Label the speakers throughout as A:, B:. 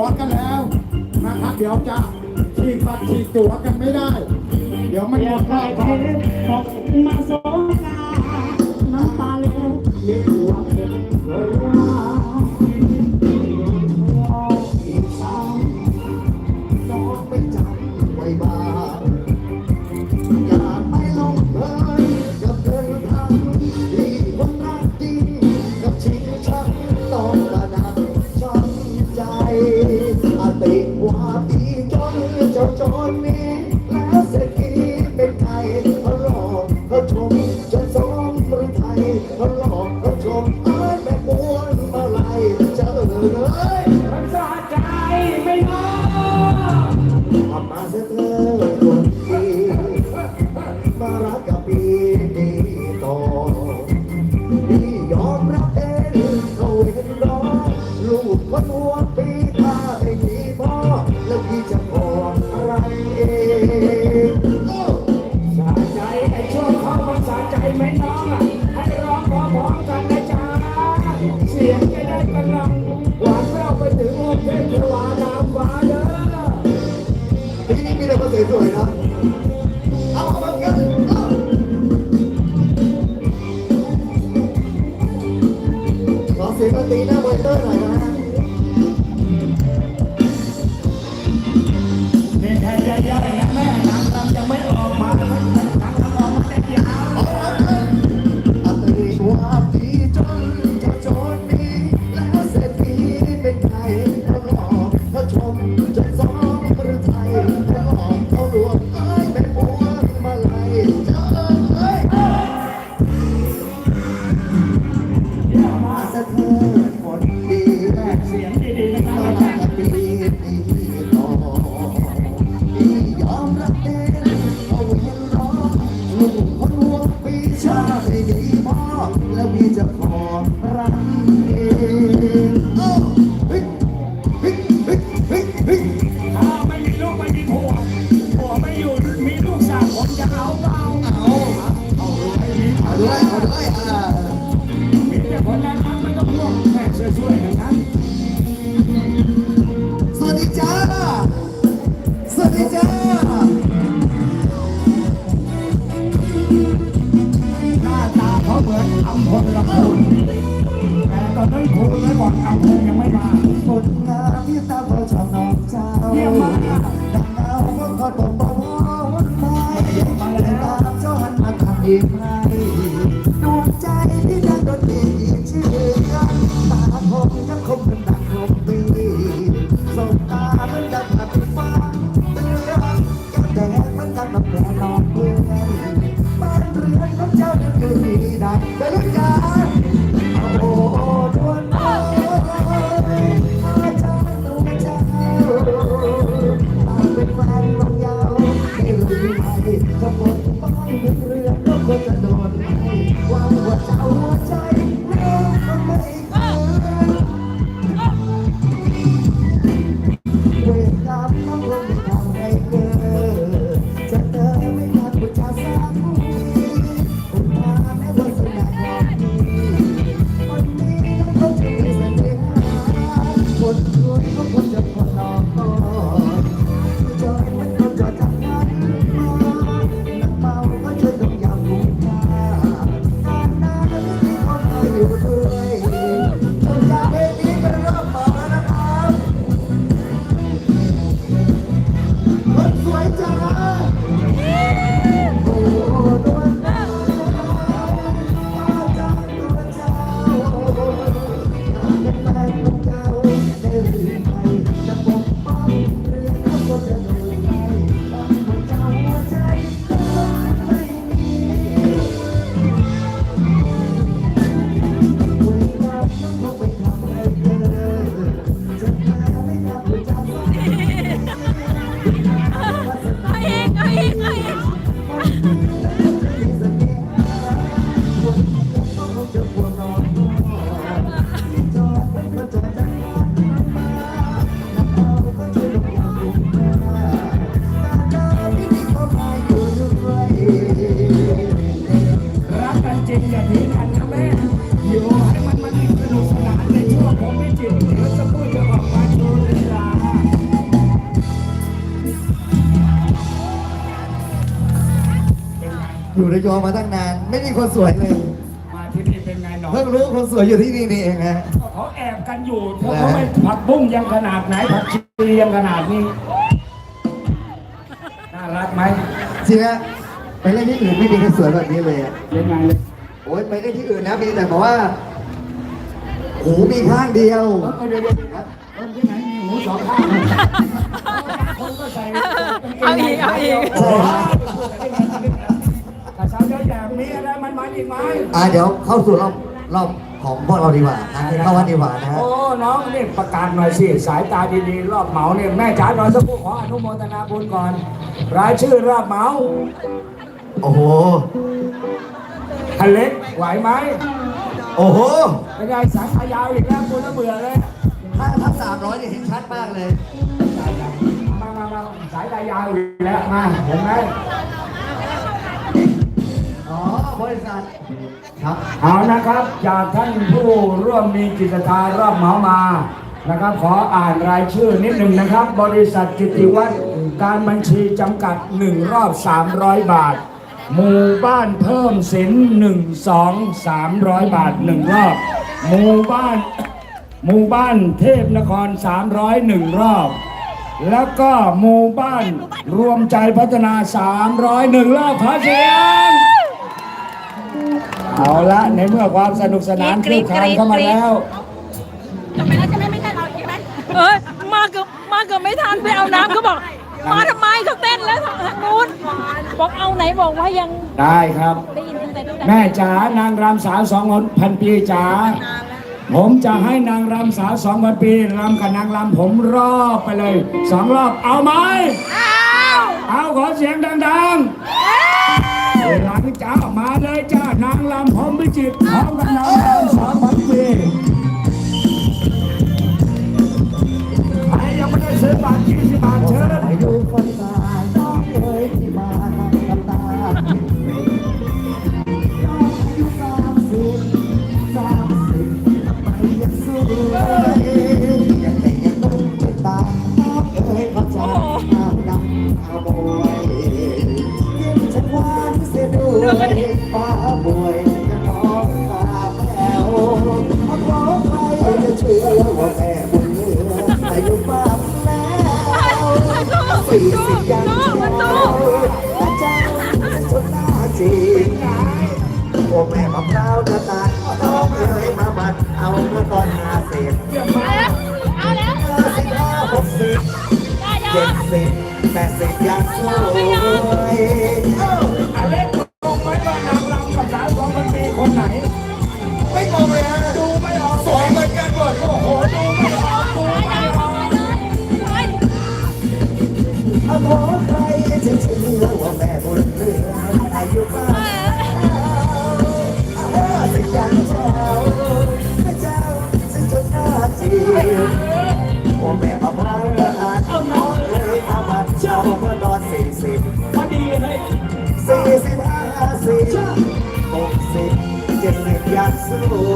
A: วกันแล้วนะ
B: ครับเดี๋
C: ยวจะฉีกบัตรฉีกตัวกันไม่ได้ เดี๋ยวมันหมดรอบครับมาโซ
B: กาน้ำ
C: ตาเล็ด on me. I'll ยืนให้ดวงใจ อยู่ระยองมาตั้งนาน ไม่มีคนสวยเลย
B: มาที่นี่เป็นไงหนอ
C: เพิ่งรู้คนสวยอยู่ที่นี่นี่เองฮะ
B: เขาแอบกันอยู่เพราะเขาไม่ผักบุ้งยังขนาดไหนผักชียังขนาดนี้ น่ารักไหม
C: จริงฮะไปเล่นที่อื่นไม่มีใครสวยแบบนี้เลยอะ
B: เป็นไง
C: โอ้ยไปเล่นที่อื่นนะมีแต่บอกว่าหูมีข้างเดียว
B: เออเดี๋ยวเดี๋ยวคนที่ไหนมีหูสองข้างคนก็ใส่
A: เอาอีกเอาอีก
B: โอ้โหก ระเช้าเยอะแยะมีอะไรมันมันอีกไหม
C: อ่าเดี๋ยวเข้าสู่รอบรอบของพวกเราดีกว่านะเข้าวันดีกว่านะฮะ
B: โอ้ น้องนี่ประกาศหน่อยสิ สายตาดีๆ รอบเหมาเนี่ยแม่จ๋าหน่อยสักครู่ขออนุโมทนาบุญก่อน รายชื่อรอบเหมา
C: โอ้โห
B: ทะเล็กไหวไหม
C: โอ้โห
B: ไม่ได้สายตายาวอีกแล้วคุณน่ะเบื่อเลย
C: ถ้าถ้าสามร้อยเนี่ยเห็นชัดมากเลย
B: มามามาสายตายาวอีกแล้วมาเห็นไหม
C: อ๋อ บริษัทครับ
B: เอานะครับ จากท่านผู้ร่วมมีกิจการรอบเหมามานะครับ ขออ่านรายชื่อนิดหนึ่งนะครับ บริษัทกิติวัฒน์การบัญชีจำกัด 1 รอบ 300 บาท หมู่บ้านเพิ่มสิน1 2 300 บาท 1 รอบ หมู่บ้านหมู่บ้านเทพนคร 301 รอบ แล้วก็หมู่บ้านรวมใจพัฒนา 301 รอบขอเสียง เอาละในเมื่อความสนุกสนานคลี่คลายเข้ามาแล้ว
A: จบไปแล้วใช่ไหมไม่ใช่เราใช่ไหมเอ้ยมาเกือบมาเกือบไม่ทันไปเอาน้ำเขาบอก มาทำไมเขาเต้นแล้วทางนู้นบอกเอาไหนบอกว่ายัง
B: ได้ครับ
A: ได้ยินตั้งแต่ตั้งแต่
B: แม่จ๋านางรำสาวสองพันปีจ๋าผมจะให้นางรำสาวสองพันปีรำกับนางรำผมรอบไปเลยสองรอบเอาไหม
A: อ้าว
B: เอาขอเสียงดังๆหลังจ้ามาเลย จิตรพร้อมกันนางรำสามพันปีใครยังไม่ได้ซื้อบัตรยี่สิบบาท
C: เชิญ จ็ดสิบ
A: แป
C: ดสิบยังสวย
B: อเล็กตรงไหมว่านางรำกับสาวสองพันปีคนไหน
C: ไม่มองเลยฮะ
B: ดูไม่ออก
C: สวยเหมือนกันหมด
B: โอ้โหดูไม่ออกดูไม่ออก
C: เอาขอใครจะเชื่อว่าแม่บุญเหลืออายุมากห้าสิบยังเจ้าพระเจ้าฉันชนหน้าจีโอ้แม่ สี่สิบห้าสิบหกสิบเจ็ดสิบ
B: อยา
C: กสู้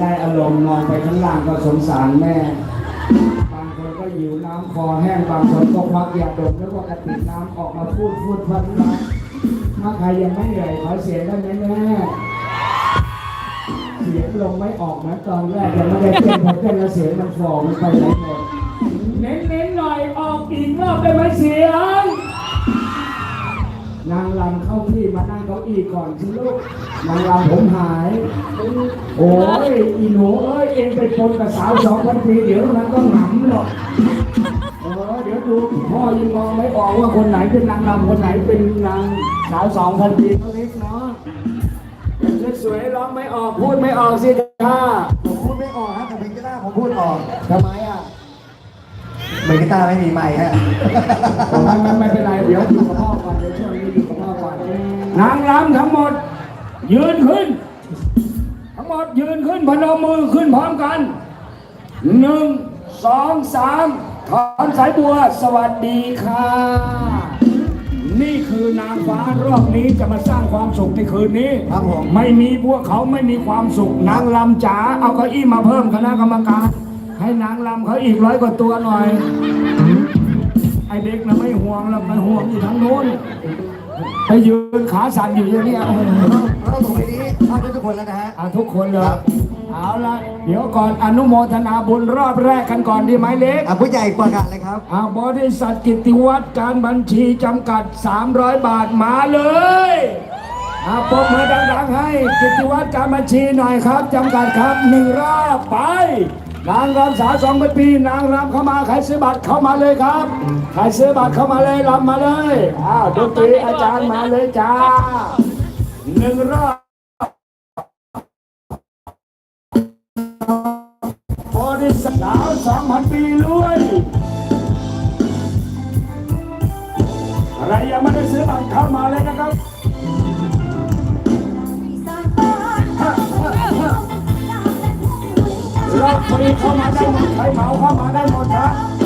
C: ได้
B: อา
C: รม
B: ณ์ม
C: องไป
B: ข้างล่างก็สงสารแม่ บางคนก็หิวน้ำคอแห้งบางคนก็ควักยาดมแล้วก็กระติกน้ำออกมาพูดพูดพัดพัดถ้าใครยังไม่เหนื่อยขอเสียงได้ไหมแม่เสียงลงไม่ออกนะตอนแรกยังไม่ได้เต้นพอเต้นแล้วเสียงมันฟอมันไปไหนหมดเน้นๆหน่อยออกอีกรอบได้ไหมเสียง นางลำเข้าที่มานั่งเก้าอี้ก่อนสิลูก นางลำผมหาย โอ้ยอีหนูเอ้ยเองไปปนกับสาวสองพันปีเดี๋ยวนั้นก็หนำหรอกเออเดี๋ยวดูพ่อยังมองไม่ออกว่าคนไหนเป็นนางลำคนไหนเป็นนางสาวสองพันปีเขาเล็กเนาะสวยร้องไม่ออกพูดไม่ออกสิค่ะ
C: ผมพูดไม่ออกฮะแต่เป็นกีตาร์ผมพูดออกทำไมอะ เบรกกีตาร์ไม่มีไมค์ฮะ
B: ไม่ไม่ไม่เป็นไร เดี๋ยวอยู่กับพ่อก่อนเดี๋ยวช่วงนี้อยู่กับพ่อก่อนนางรำทั้งหมด ยืนขึ้น ทั้งหมดยืนขึ้นพนมมือขึ้นพร้อมกันหนึ่งสองสามถอนสายบัว สวัสดีค่ะ นี่คือนางฟ้ารอบนี้จะมาสร้างความสุขในคืนนี้
C: ครับผม
B: ไม่มีพวกเขาไม่มีความสุขนางลำจ๋าเอาเก้าอี้มาเพิ่มคณะกรรมการ ให้นางลำเขาอีกร้อยกว่าตัวหน่อย ไอเด็กนะไม่ห่วงแล้วไม่ห่วงอยู่ทางโน้นไปยืนขาสั่นอยู่อย่างเนี้ยโอ้โห
C: เราตรงนี้ท่านทุกคนแล้วนะฮะ
B: อะทุกคนเลย
C: ครับ
B: เอาละเดี๋ยวก่อนอนุโมทนาบุญรอบแรกกันก่อนดีไหมเล็ก
C: อะผู้ใหญ่กว่ากันเลยครับ
B: อ่าบริษัทกิตติวัฒน์การบัญชีจำกัด 300 บาทมาเลยอ่าปรบมือดังๆให้กิตติวัฒน์การบัญชีหน่อยครับจำกัดครับหนึ่งรอบไป นางรำสาวสองพันปี นางรำเข้ามาใครซื้อบัตรเข้ามาเลยครับใครซื้อบัตรเข้ามาเลยรำมาเลยอ้าวดนตรีอาจารย์มาเลยจ้าหนึ่งรอบบริษัทสาวสองพันปีรวยอะไรยังไม่ได้ซื้อบัตรเข้ามาเลยนะครับ รอบฟรีเข้ามาได้หมดใช้เหมาเข้ามาได้หมด
D: นะ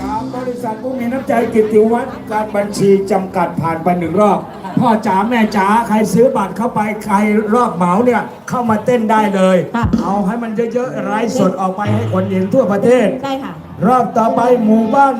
D: การบริ
B: ษัทผู้มีน้ำใจกิตติวัตรการบัญชีจำกัดผ่านไปหนึ่งรอบ พ่อจ๋าแม่จ๋าใครซื้อบัตรเข้าไปใครรอบเหมาเนี่ยเข้ามาเต้นได้เลย
A: ค่ะ
B: เอาให้มันเยอะๆไร้สดออกไปให้คนเห็นทั่วประเทศ
A: ได้ค่ะ
B: รอบต่อไปหมู่บ้าน